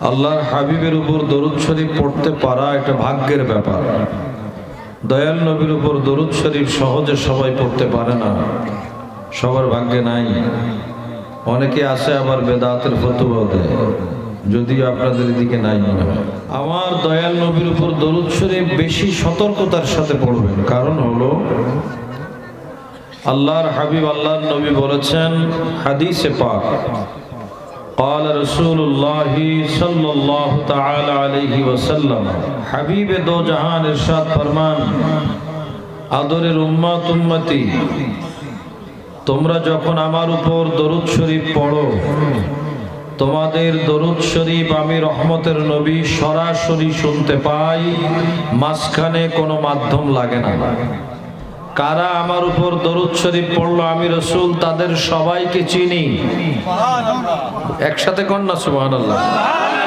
আল্লাহর হাবিবের উপর দরুদ শরীফ পড়তে পারা একটা ভাগ্যের ব্যাপার। দয়াল নবীর উপর দরুদ শরীফ সহজে সবাই পড়তে পারে না। সবার ভাগ্যে নাই। অনেকে আসে আবার বেদাতের ফতুয়াও দেয়। যদিও আপনাদের দিকে নাই আমার দয়াল নবীর উপর দরুদ শরীফ বেশি সতর্কতার সাথে পড়বেন। কারণ হলো, আল্লাহর হাবিব, আল্লাহর নবী বলেছেন, হাদিসে পাক قال رسول الله صلى الله تعالى عليه وسلم حبيب دو জাহান ইরশাদ ফরমান আদরের উম্মত উম্মতি তোমরা যখন আমার উপর দরুদ শরীফ পড়ো তোমাদের দরুদ শরীফ আমি রহমতের নবী সরাসরি শুনতে পাই মাঝখানে কোনো মাধ্যম লাগে না কারা আমার উপর দরুদ শরীফ পড়ল আমি রসুল তাদের সবাইকে চিনি। একসাথে কন্যা সুবহানাল্লাহ।